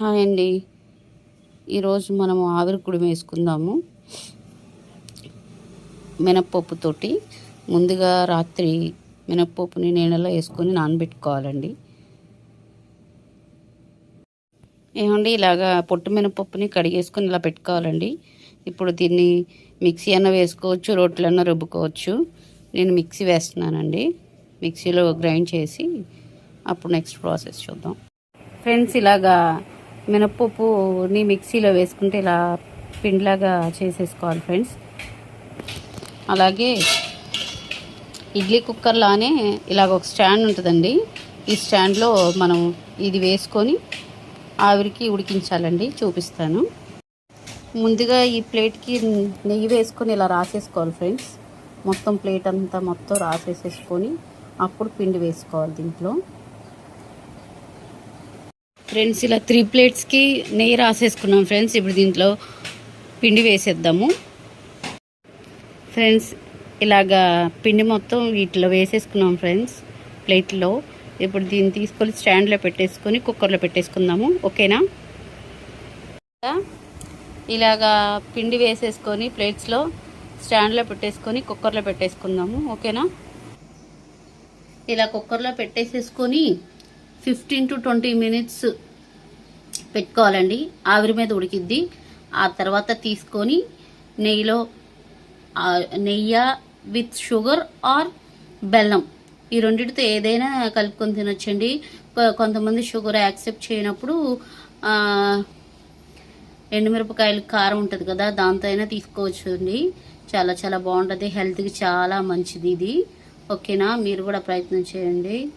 Hi అండి. ఈరోజు మనము ఆవిరికుడు వేసుకుందాము. మినప్పప్పుతోటి ముందుగా రాత్రి మినప్పప్పుని నీళ్ళలో వేసుకొని నానబెట్టుకోవాలండి. ఏమండి ఇలాగా పొట్టు మినపప్పుని కడిగేసుకొని ఇలా పెట్టుకోవాలండి. ఇప్పుడు దీన్ని మిక్సీ అన్న వేసుకోవచ్చు రోట్లన్నా రుబ్బుకోవచ్చు. నేను మిక్సీ వేస్తున్నానండి. మిక్సీలో గ్రైండ్ చేసి అప్పుడు నెక్స్ట్ ప్రాసెస్ చూద్దాం. ఫ్రెండ్స్ ఇలాగా మినప్పప్పుని మిక్సీలో వేసుకుంటే ఇలా పిండిలాగా చేసేసుకోవాలి ఫ్రెండ్స్. అలాగే ఇడ్లీ కుక్కర్లానే ఇలాగ ఒక స్టాండ్ ఉంటుందండి. ఈ స్టాండ్లో మనం ఇది వేసుకొని ఆవిరికి ఉడికించాలండి చూపిస్తాను. ముందుగా ఈ ప్లేట్కి నెయ్యి వేసుకొని ఇలా రాసేసుకోవాలి ఫ్రెండ్స్. మొత్తం ప్లేట్ అంతా మొత్తం రాసేసేసుకొని అప్పుడు పిండి వేసుకోవాలి దీంట్లో. ఫ్రెండ్స్ ఇలా త్రీ ప్లేట్స్కి నెయ్యి రాసేసుకున్నాం ఫ్రెండ్స్. ఇప్పుడు దీంట్లో పిండి వేసేద్దాము. ఫ్రెండ్స్ ఇలాగా పిండి మొత్తం వీటిలో వేసేసుకున్నాం ఫ్రెండ్స్ ప్లేట్లో. ఇప్పుడు దీన్ని తీసుకొని స్టాండ్లో పెట్టేసుకొని కుక్కర్లో పెట్టేసుకుందాము. ఓకేనా? ఇలాగా పిండి వేసేసుకొని ప్లేట్స్లో స్టాండ్లో పెట్టేసుకొని కుక్కర్లో పెట్టేసుకుందాము. ఓకేనా? ఇలా కుక్కర్లో పెట్టేసేసుకొని ఫిఫ్టీన్ టు ట్వంటీ మినిట్స్ పెట్టుకోవాలండి. ఆవిరి మీద ఉడికిద్ది. ఆ తర్వాత తీసుకొని నెయ్యిలో నెయ్యి విత్ షుగర్ ఆర్ బెల్లం. ఈ రెండింటితో ఏదైనా కలుపుకొని తినొచ్చండి. కొ- కొంతమంది షుగర్ యాక్సెప్ట్ చేయనప్పుడు ఎండుమిరపకాయలు కారం ఉంటుంది కదా దాంతో అయినా తీసుకోవచ్చు అండి చాలా చాలా బాగుంటుంది. హెల్త్కి చాలా మంచిది ఇది. ఓకేనా? మీరు కూడా ప్రయత్నం చేయండి.